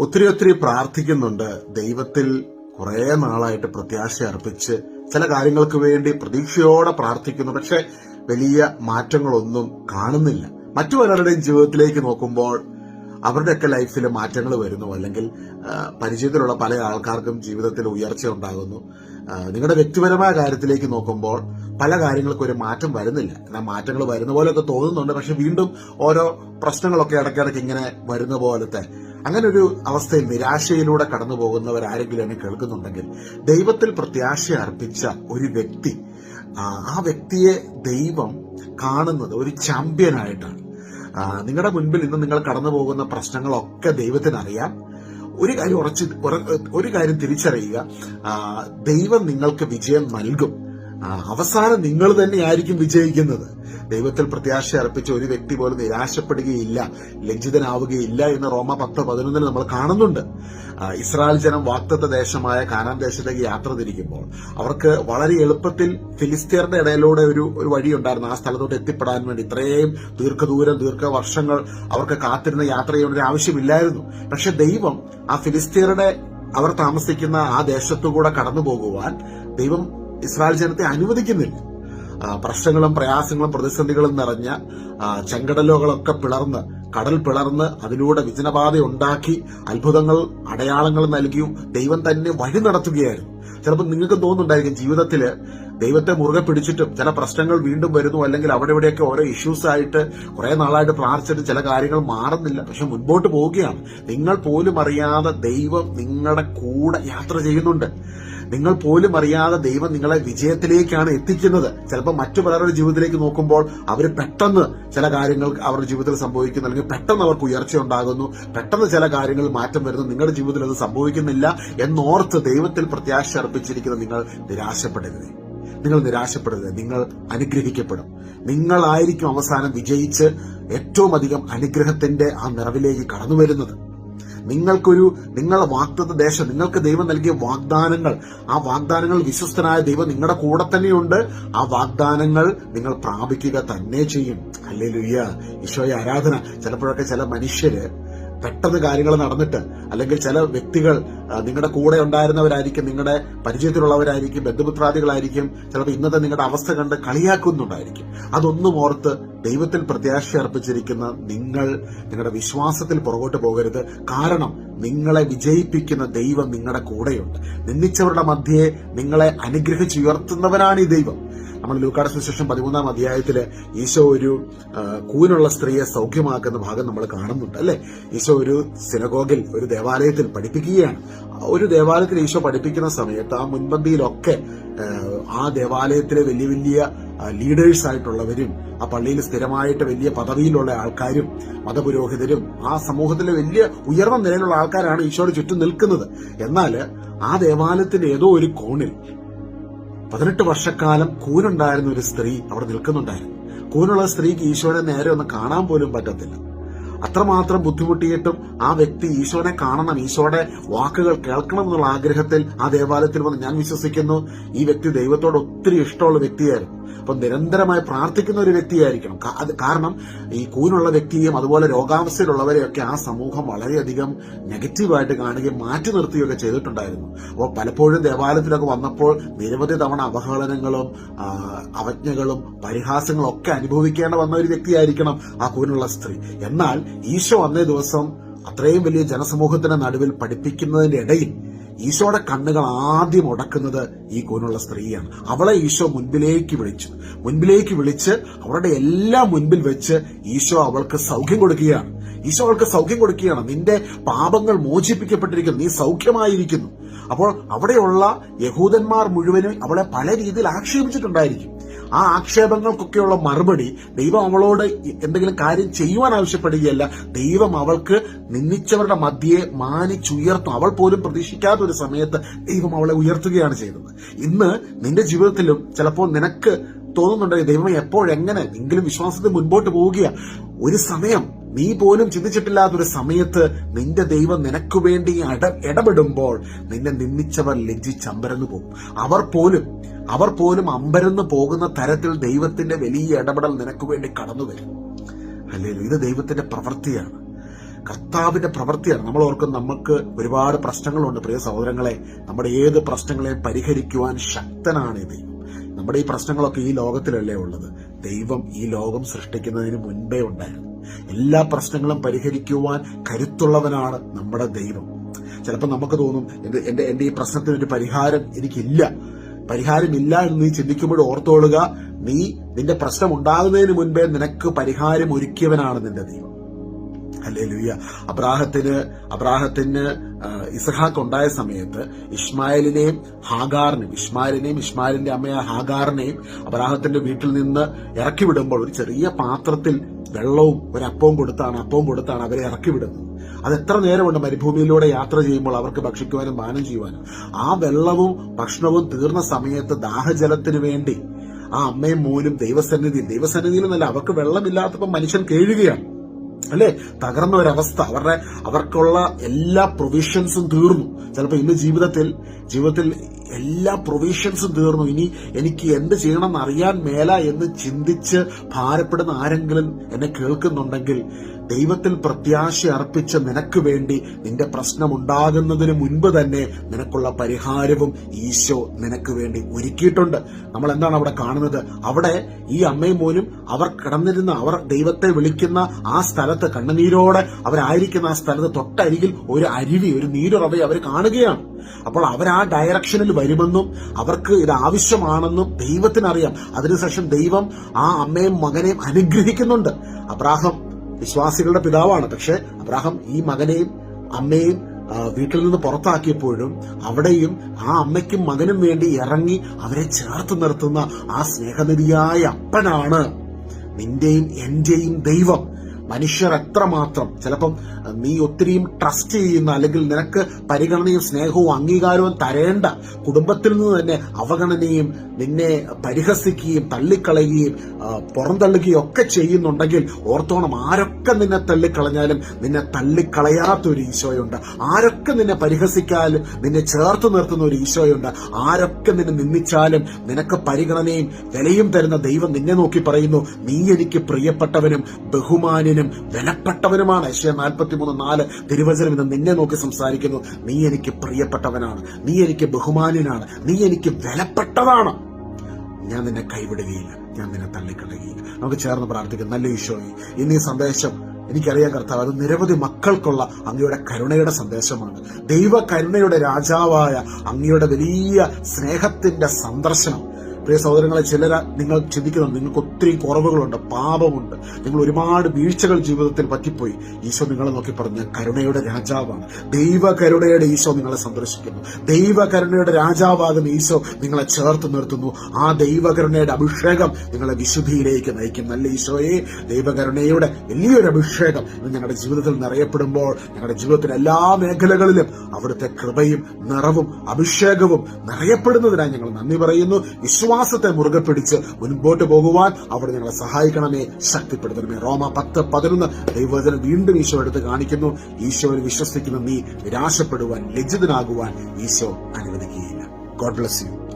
ഒത്തിരി ഒത്തിരി പ്രാർത്ഥിക്കുന്നുണ്ട്. ദൈവത്തിൽ കുറെ നാളായിട്ട് പ്രത്യാശ അർപ്പിച്ച് ചില കാര്യങ്ങൾക്ക് വേണ്ടി പ്രതീക്ഷയോടെ പ്രാർത്ഥിക്കുന്നു. പക്ഷെ വലിയ മാറ്റങ്ങളൊന്നും കാണുന്നില്ല. മറ്റു പലരുടെയും ജീവിതത്തിലേക്ക് നോക്കുമ്പോൾ അവരുടെയൊക്കെ ലൈഫിൽ മാറ്റങ്ങൾ വരുന്നു. അല്ലെങ്കിൽ പരിചയത്തിലുള്ള പല ആൾക്കാർക്കും ജീവിതത്തിൽ ഉയർച്ച ഉണ്ടാകുന്നു. നിങ്ങളുടെ വ്യക്തിപരമായ കാര്യത്തിലേക്ക് നോക്കുമ്പോൾ പല കാര്യങ്ങൾക്കും ഒരു മാറ്റം വരുന്നില്ല. എന്നാൽ മാറ്റങ്ങൾ വരുന്ന പോലെയൊക്കെ തോന്നുന്നുണ്ട്. പക്ഷെ വീണ്ടും ഓരോ പ്രശ്നങ്ങളൊക്കെ ഇടയ്ക്കിടയ്ക്ക് ഇങ്ങനെ വരുന്ന പോലത്തെ അങ്ങനെ ഒരു അവസ്ഥയിൽ നിരാശയിലൂടെ കടന്നു പോകുന്നവരാരെങ്കിലും എന്നെ കേൾക്കുന്നുണ്ടെങ്കിൽ ദൈവത്തിൽ പ്രത്യാശ അർപ്പിച്ച ഒരു വ്യക്തി ആ, വ്യക്തിയെ ദൈവം കാണുന്നത് ഒരു ചാമ്പ്യനായിട്ടാണ്. നിങ്ങളുടെ മുൻപിൽ ഇന്ന് നിങ്ങൾ കടന്നു പോകുന്ന പ്രശ്നങ്ങളൊക്കെ ദൈവത്തിനറിയാം ഒരു കാര്യം ഉറച്ച് ഒരു കാര്യം തിരിച്ചറിയുക. ദൈവം നിങ്ങൾക്ക് വിജയം നൽകും. അവസാനം നിങ്ങൾ തന്നെയായിരിക്കും വിജയിക്കുന്നത്. ദൈവത്തിൽ പ്രത്യാശ അർപ്പിച്ച ഒരു വ്യക്തി പോലും നിരാശപ്പെടുകയില്ല ലജ്ജിതനാവുകയില്ല എന്ന് റോമ പത്ത് പതിനൊന്നിൽ നമ്മൾ കാണുന്നുണ്ട്. ഇസ്രായേൽ ജനം വാക്തത്വ ദേശമായ കാനാൻ ദേശത്തേക്ക് യാത്ര തിരിക്കുമ്പോൾ അവർക്ക് വളരെ എളുപ്പത്തിൽ ഫിലിസ്തീയരുടെ ഇടയിലൂടെ ഒരു ഒരു വഴിയുണ്ടായിരുന്നു ആ സ്ഥലത്തോട്ട് എത്തിപ്പെടാൻ വേണ്ടി ഇത്രയും ദീർഘദൂരം ദീർഘ വർഷങ്ങൾ അവർക്ക് കാത്തിരുന്ന യാത്ര ചെയ്യേണ്ട ആവശ്യമില്ലായിരുന്നു. പക്ഷെ ദൈവം ആ ഫിലിസ്തീയരുടെ അവർ താമസിക്കുന്ന ആ ദേശത്തുകൂടെ കടന്നു പോകുവാൻ ദൈവം ഇസ്രായേൽ ജനത്തെ അനുവദിക്കുന്നില്ല. പ്രശ്നങ്ങളും പ്രയാസങ്ങളും പ്രതിസന്ധികളും നിറഞ്ഞ ചെങ്കടലുകളൊക്കെ പിളർന്ന് കടൽ പിളർന്ന് അതിലൂടെ വിജനബാധ ഉണ്ടാക്കി അത്ഭുതങ്ങൾ അടയാളങ്ങൾ നൽകി ദൈവം തന്നെ വഴി നടത്തുകയായിരുന്നു. ചിലപ്പോൾ നിങ്ങൾക്ക് തോന്നുന്നുണ്ടായിരിക്കും ജീവിതത്തിൽ ദൈവത്തെ മുറുകെ പിടിച്ചിട്ടും ചില പ്രശ്നങ്ങൾ വീണ്ടും വരുന്നു അല്ലെങ്കിൽ അവിടെ ഇവിടെയൊക്കെ ഓരോ ഇഷ്യൂസ് ആയിട്ട് കുറെ നാളായിട്ട് പ്രാർത്ഥിച്ചിട്ട് ചില കാര്യങ്ങൾ മാറുന്നില്ല. പക്ഷെ മുൻപോട്ട് പോവുകയാണ്. നിങ്ങൾ പോലും അറിയാതെ ദൈവം നിങ്ങളുടെ കൂടെ യാത്ര ചെയ്യുന്നുണ്ട്. നിങ്ങൾ പോലും അറിയാതെ ദൈവം നിങ്ങളെ വിജയത്തിലേക്കാണ് എത്തിക്കുന്നത്. ചിലപ്പോൾ മറ്റു പലരുടെ ജീവിതത്തിലേക്ക് നോക്കുമ്പോൾ അവർ പെട്ടെന്ന് ചില കാര്യങ്ങൾ അവരുടെ ജീവിതത്തിൽ സംഭവിക്കുന്നു. അല്ലെങ്കിൽ പെട്ടെന്ന് അവർക്ക് ഉയർച്ച ഉണ്ടാകുന്നു. പെട്ടെന്ന് ചില കാര്യങ്ങൾ മാറ്റം വരുന്നു. നിങ്ങളുടെ ജീവിതത്തിൽ അത് സംഭവിക്കുന്നില്ല എന്നോർത്ത് ദൈവത്തിൽ പ്രത്യാശ അർപ്പിച്ചിരിക്കുന്ന നിങ്ങൾ നിരാശപ്പെടരുത്. നിങ്ങൾ നിരാശപ്പെടരുത്. നിങ്ങൾ അനുഗ്രഹിക്കപ്പെടും. നിങ്ങളായിരിക്കും അവസാനം വിജയിച്ച് ഏറ്റവും അധികം അനുഗ്രഹത്തിന്റെ ആ നിറവിലേക്ക് കടന്നു വരുന്നത് നിങ്ങൾക്കൊരു നിങ്ങളുടെ വാഗ്ദത്ത ദേശം നിങ്ങൾക്ക് ദൈവം നൽകിയ വാഗ്ദാനങ്ങൾ. ആ വാഗ്ദാനങ്ങൾ വിശ്വസ്തനായ ദൈവം നിങ്ങളുടെ കൂടെ തന്നെയുണ്ട്. ആ വാഗ്ദാനങ്ങൾ നിങ്ങൾ പ്രാപിക്കുക തന്നെ ചെയ്യും. അല്ലേ ലുയ്യ ഈശോയെ ആരാധന. ചിലപ്പോഴൊക്കെ ചില മനുഷ്യര് പെട്ടെന്ന് കാര്യങ്ങൾ നടന്നിട്ട് അല്ലെങ്കിൽ ചില വ്യക്തികൾ നിങ്ങളുടെ കൂടെ ഉണ്ടായിരുന്നവരായിരിക്കും നിങ്ങളുടെ പരിചയത്തിലുള്ളവരായിരിക്കും ബന്ധുമിത്രാദികളായിരിക്കും ചിലപ്പോൾ ഇന്നത്തെ നിങ്ങളുടെ അവസ്ഥ കണ്ട് കളിയാക്കുന്നുണ്ടായിരിക്കും. അതൊന്നും ഓർത്ത് ദൈവത്തിൽ പ്രത്യാശ അർപ്പിച്ചിരിക്കുന്ന നിങ്ങൾ നിങ്ങളുടെ വിശ്വാസത്തിൽ പുറകോട്ട് പോകരുത്. കാരണം നിങ്ങളെ വിജയിപ്പിക്കുന്ന ദൈവം നിങ്ങളുടെ കൂടെയുണ്ട്. നിന്ദിച്ചവരുടെ മധ്യയെ നിങ്ങളെ അനുഗ്രഹിച്ചുയർത്തുന്നവനാണ് ഈ ദൈവം. നമ്മൾ ലൂക്കാട് സുശേഷം പതിമൂന്നാം അധ്യായത്തിൽ ഈശോ ഒരു കൂനുള്ള സ്ത്രീയെ സൗഖ്യമാക്കുന്ന ഭാഗം നമ്മൾ കാണുന്നുണ്ട് അല്ലെ? ഈശോ ഒരു സിനഗോഗിൽ ഒരു ദേവാലയത്തിൽ പഠിപ്പിക്കുകയാണ്. ഒരു ദേവാലയത്തിൽ ഈശോ പഠിപ്പിക്കുന്ന സമയത്ത് ആ മുൻപന്തിയിലൊക്കെ ആ ദേവാലയത്തിലെ വലിയ വലിയ ലീഡേഴ്സ് ആയിട്ടുള്ളവരും ആ പള്ളിയിൽ സ്ഥിരമായിട്ട് വലിയ പദവിയിലുള്ള ആൾക്കാരും മതപുരോഹിതരും ആ സമൂഹത്തിലെ വലിയ ഉയർന്ന നിലയിലുള്ള ആൾക്കാരാണ് ഈശോയുടെ ചുറ്റും നിൽക്കുന്നത്. എന്നാൽ ആ ദേവാലയത്തിന്റെ ഏതോ ഒരു കോണിൽ പതിനെട്ട് വർഷക്കാലം കൂനുണ്ടായിരുന്ന ഒരു സ്ത്രീ അവിടെ നിൽക്കുന്നുണ്ടായിരുന്നു. കൂനുള്ള സ്ത്രീക്ക് ഈശോനെ നേരെ ഒന്ന് കാണാൻ പോലും പറ്റത്തില്ല. അത്രമാത്രം ബുദ്ധിമുട്ടിയിട്ടും ആ വ്യക്തി ഈശോനെ കാണണം ഈശോയുടെ വാക്കുകൾ കേൾക്കണം എന്നുള്ള ആഗ്രഹത്തിൽ ആ ദേവാലയത്തിൽ വന്ന് ഞാൻ വിശ്വസിക്കുന്നു. ഈ വ്യക്തി ദൈവത്തോട് ഒത്തിരി ഇഷ്ടമുള്ള വ്യക്തിയായിരുന്നു. അപ്പൊ നിരന്തരമായി പ്രാർത്ഥിക്കുന്ന ഒരു വ്യക്തിയായിരിക്കണം. കാരണം ഈ കൂനുള്ള വ്യക്തിയും അതുപോലെ രോഗാവസ്ഥയിലുള്ളവരെയൊക്കെ ആ സമൂഹം വളരെയധികം നെഗറ്റീവായിട്ട് കാണുകയും മാറ്റി നിർത്തുകയൊക്കെ ചെയ്തിട്ടുണ്ടായിരുന്നു. അപ്പോൾ പലപ്പോഴും ദേവാലയത്തിലൊക്കെ വന്നപ്പോൾ നിരവധി തവണ അവഹേളനങ്ങളും അവജ്ഞകളും പരിഹാസങ്ങളും ഒക്കെ അനുഭവിക്കേണ്ട വന്ന ഒരു വ്യക്തിയായിരിക്കണം ആ കൂനുള്ള സ്ത്രീ. എന്നാൽ ഈശോ അന്നേ ദിവസം അത്രയും വലിയ ജനസമൂഹത്തിന്റെ നടുവിൽ പഠിപ്പിക്കുന്നതിന്റെ ഇടയിൽ ഈശോയുടെ കണ്ണുകൾ ആദ്യം ഉടക്കുന്നത് ഈ കൂനുള്ള സ്ത്രീയാണ്. അവളെ ഈശോ മുൻപിലേക്ക് വിളിച്ചു. മുൻപിലേക്ക് വിളിച്ച് അവരുടെ എല്ലാം മുൻപിൽ വെച്ച് ഈശോ അവൾക്ക് സൗഖ്യം കൊടുക്കുകയാണ്. ഈശോ അവൾക്ക് സൗഖ്യം കൊടുക്കുകയാണ്. നിന്റെ പാപങ്ങൾ മോചിപ്പിക്കപ്പെട്ടിരിക്കുന്നു. നീ സൗഖ്യമായിരിക്കുന്നു. അപ്പോൾ അവിടെയുള്ള യഹൂദന്മാർ മുഴുവനും അവളെ പല രീതിയിൽ ആക്ഷേപിച്ചിട്ടുണ്ടായിരിക്കും. ആ ആക്ഷേപങ്ങൾക്കൊക്കെയുള്ള മറുപടി ദൈവം അവളോട് എന്തെങ്കിലും കാര്യം ചെയ്യുവാൻ ആവശ്യപ്പെടുകയല്ല. ദൈവം അവൾക്ക് നിന്ദിച്ചവരുടെ മധ്യയെ മാനിച്ചുയർത്തും. അവൾ പോലും പ്രതീക്ഷിക്കാത്ത ഒരു സമയത്ത് ദൈവം അവളെ ഉയർത്തുകയാണ് ചെയ്തത്. ഇന്ന് നിന്റെ ജീവിതത്തിലും ചിലപ്പോൾ നിനക്ക് തോന്നുന്നുണ്ട്? ദൈവം എപ്പോഴെങ്ങനെ എങ്കിലും വിശ്വാസത്തിൽ മുൻപോട്ട് പോവുകയാ? ഒരു സമയം നീ പോലും ചിന്തിച്ചിട്ടില്ലാത്ത ഒരു സമയത്ത് നിന്റെ ദൈവം നിനക്ക് വേണ്ടി ഇട ഇടപെടുമ്പോൾ നിന്നെ നിന്ദിച്ചവർ ലജ്ജിച്ചമ്പരന്നു പോകും. അവർ പോലും അവർ പോലും അമ്പരന്ന് പോകുന്ന തരത്തിൽ ദൈവത്തിന്റെ വലിയ ഇടപെടൽ നിനക്ക് വേണ്ടി കടന്നു വരും. അല്ലേ ഇത് ദൈവത്തിന്റെ പ്രവൃത്തിയാണ്. കർത്താവിന്റെ പ്രവൃത്തിയാണ്. നമ്മൾ ഓർക്കും നമുക്ക് ഒരുപാട് പ്രശ്നങ്ങളുണ്ട് പ്രിയ സഹോദരങ്ങളെ. നമ്മുടെ ഏത് പ്രശ്നങ്ങളെയും പരിഹരിക്കുവാൻ ശക്തനാണ് ദൈവം നമ്മുടെ ഈ പ്രശ്നങ്ങളൊക്കെ ഈ ലോകത്തിലല്ലേ ഉള്ളത്? ദൈവം ഈ ലോകം സൃഷ്ടിക്കുന്നതിന് മുൻപേ ഉണ്ടായിരുന്നു എല്ലാ പ്രശ്നങ്ങളും പരിഹരിക്കുവാൻ കരുത്തുള്ളവനാണ് നമ്മുടെ ദൈവം. ചിലപ്പോൾ നമുക്ക് തോന്നും എന്റെ എന്റെ എന്റെ ഈ പ്രശ്നത്തിന് ഒരു പരിഹാരം എനിക്കില്ല. പരിഹാരമില്ല എന്ന് നീ ചിന്തിക്കുമ്പോൾ ഓർത്തോളുക. നീ നിന്റെ പ്രശ്നം ഉണ്ടാകുന്നതിന് മുൻപേ നിനക്ക് പരിഹാരം ഒരുക്കിയവനാണ് നിന്റെ ദൈവം. അല്ലേ ലുയ്യ അബ്രാഹത്തിന് അബ്രാഹത്തിന് ഇസഹാക്ക് ഉണ്ടായ സമയത്ത് ഇസ്മായിലിനെയും ഹാഗാറിനെയും ഇസ്മായിലിനെയും ഇസ്മായിലിന്റെ അമ്മയായ ഹാഗാറിനെയും അബ്രാഹത്തിന്റെ വീട്ടിൽ നിന്ന് ഇറക്കി വിടുമ്പോൾ ഒരു ചെറിയ പാത്രത്തിൽ വെള്ളവും ഒരു അപ്പവും കൊടുത്താണ് അപ്പവും കൊടുത്താണ് അവരെ ഇറക്കി വിടുന്നത്. അത് എത്ര നേരമുണ്ട് മരുഭൂമിയിലൂടെ യാത്ര ചെയ്യുമ്പോൾ അവർക്ക് ഭക്ഷിക്കുവാനും പാനം ചെയ്യുവാനും? ആ വെള്ളവും ഭക്ഷണവും തീർന്ന സമയത്ത് ദാഹജലത്തിന് വേണ്ടി ആ അമ്മയും മോനും ദൈവസന്നിധി ദൈവസന്നിധിയിൽ എന്നല്ല അവർക്ക് വെള്ളമില്ലാത്തപ്പോൾ മനുഷ്യൻ കേഴുകയാണ്. അല്ലെ? തകർന്ന ഒരവസ്ഥ അവരുടെ അവർക്കുള്ള എല്ലാ പ്രൊവിഷൻസും തീർന്നു. ചിലപ്പോൾ ഇന്ന് ജീവിതത്തിൽ ജീവിതത്തിൽ എല്ലാ പ്രൊവിഷൻസും തീർന്നു. ഇനി എനിക്ക് എന്ത് ചെയ്യണമെന്ന് അറിയാൻ മേല എന്ന് ചിന്തിച്ച് ഭാരപ്പെടുന്ന ആരെങ്കിലും എന്നെ കേൾക്കുന്നുണ്ടെങ്കിൽ ദൈവത്തിൽ പ്രത്യാശ അർപ്പിച്ച നിനക്ക് വേണ്ടി നിന്റെ പ്രശ്നം ഉണ്ടാകുന്നതിന് മുൻപ് തന്നെ നിനക്കുള്ള പരിഹാരവും ഈശോ നിനക്ക് വേണ്ടി ഒരുക്കിയിട്ടുണ്ട്. നമ്മൾ എന്താണ് അവിടെ കാണുന്നത്? അവിടെ ഈ അമ്മയും മോനും അവർ കിടന്നിരുന്ന അവർ ദൈവത്തെ വിളിക്കുന്ന ആ സ്ഥലത്ത് കണ്ണുനീരോടെ അവരായിരിക്കുന്ന ആ സ്ഥലത്ത് തൊട്ടരികിൽ ഒരു അരുവി ഒരു നീരുറവയെ അവർ കാണുകയാണ്. അപ്പോൾ അവർ ആ ഡയറക്ഷനിൽ വരുമെന്നും അവർക്ക് ഇത് ആവശ്യമാണെന്നും ദൈവത്തിനറിയാം. അതിനുശേഷം ദൈവം ആ അമ്മയും മകനെയും അനുഗ്രഹിക്കുന്നുണ്ട്. അബ്രാഹം വിശ്വാസികളുടെ പിതാവാണ്. പക്ഷെ അബ്രാഹം ഈ മകനെയും അമ്മയും വീട്ടിൽ നിന്ന് പുറത്താക്കിയപ്പോഴും അവിടെയും ആ അമ്മയ്ക്കും മകനും വേണ്ടി ഇറങ്ങി അവരെ ചേർത്ത് നിർത്തുന്ന ആ സ്നേഹനിധിയായ അപ്പനാണ് നിന്റെയും എന്റെയും ദൈവം. മനുഷ്യർ എത്രമാത്രം ചിലപ്പം നീ ഒത്തിരിയും ട്രസ്റ്റ് ചെയ്യുന്ന അല്ലെങ്കിൽ നിനക്ക് പരിഗണനയും സ്നേഹവും അംഗീകാരവും തരേണ്ട കുടുംബത്തിൽ നിന്ന് തന്നെ അവഗണനയും നിന്നെ പരിഹസിക്കുകയും തള്ളിക്കളയുകയും പുറന്തള്ളുകയും ഒക്കെ ചെയ്യുന്നുണ്ടെങ്കിൽ ഓർത്തോണം ആരൊക്കെ നിന്നെ തള്ളിക്കളഞ്ഞാലും നിന്നെ തള്ളിക്കളയാത്ത ഒരു ഈശോയുണ്ട്. ആരൊക്കെ നിന്നെ പരിഹസിക്കാലും നിന്നെ ചേർത്ത് നിർത്തുന്ന ഒരു ഈശോയുണ്ട്. ആരൊക്കെ നിന്നെ നിന്ദിച്ചാലും നിനക്ക് പരിഗണനയും വിലയും തരുന്ന ദൈവം നിന്നെ നോക്കി പറയുന്നു നീ എനിക്ക് പ്രിയപ്പെട്ടവനും ബഹുമാന്യനും വിലപ്പെട്ടവനുമാണ്. ഏഷ്യ നാൽപ്പത്തിമൂന്ന് നാല് തിരുവചനം ഇന്ന് നിന്നെ നോക്കി സംസാരിക്കുന്നു. നീ എനിക്ക് പ്രിയപ്പെട്ടവനാണ്. നീ എനിക്ക് ബഹുമാന്യനാണ്. നീ എനിക്ക് വിലപ്പെട്ടതാണ്. ഞാൻ നിന്നെ കൈവിടുകയില്ല. ഞാൻ നിന്നെ തള്ളിക്കളയുകയില്ല. നമുക്ക് ചേർന്ന് പ്രാർത്ഥിക്കാം. നല്ല ഈശോ ഇന്ന് ഈ സന്ദേശം എനിക്കറിയാം കർത്താവ് അത് നിരവധി മക്കൾക്കുള്ള അങ്ങയുടെ കരുണയുടെ സന്ദേശമാണ്. ദൈവ കരുണയുടെ രാജാവായ അങ്ങയുടെ വലിയ സ്നേഹത്തിന്റെ സന്ദർശനം. പ്രിയ സഹോദരങ്ങളെ ചിലര നിങ്ങൾ ചിന്തിക്കുന്നു നിങ്ങൾക്ക് ഒത്തിരി കുറവുകളുണ്ട് പാപമുണ്ട്. നിങ്ങൾ ഒരുപാട് വീഴ്ചകൾ ജീവിതത്തിൽ പറ്റിപ്പോയി. ഈശോ നിങ്ങളെ നോക്കി പറഞ്ഞ കരുണയുടെ രാജാവാണ്. ദൈവ കരുണയുടെ ഈശോ നിങ്ങളെ സന്ദർശിക്കുന്നു. ദൈവ കരുണയുടെ രാജാവാകുന്ന ഈശോ നിങ്ങളെ ചേർത്ത് നിർത്തുന്നു. ആ ദൈവകരുണയുടെ അഭിഷേകം നിങ്ങളെ വിശുദ്ധിയിലേക്ക് നയിക്കും നല്ല ഈശോയെ? ദൈവകരുണയുടെ വലിയൊരു അഭിഷേകം ഇന്ന് ഞങ്ങളുടെ ജീവിതത്തിൽ നിറയപ്പെടുമ്പോൾ ഞങ്ങളുടെ ജീവിതത്തിലെ എല്ലാ മേഖലകളിലും അവിടുത്തെ കൃപയും നിറവും അഭിഷേകവും നിറയപ്പെടുന്നതിനായി ഞങ്ങൾ നന്ദി പറയുന്നു. വിശ്വാസത്തെ മുറുകെ പിടിച്ച് മുൻപോട്ട് പോകുവാൻ അവിടെ ഞങ്ങളെ സഹായിക്കണമേ ശക്തിപ്പെടുത്തണമേ. റോമ പത്ത് പതിനൊന്ന് ദൈവവചനം വീണ്ടും ഈശോ എടുത്ത് കാണിക്കുന്നു. ഈശോയിൽ വിശ്വസിക്കുന്ന നീ നിരാശപ്പെടുവാൻ ലജ്ജിതനാകുവാൻ ഈശോ അനുവദിക്കുകയില്ല. God bless you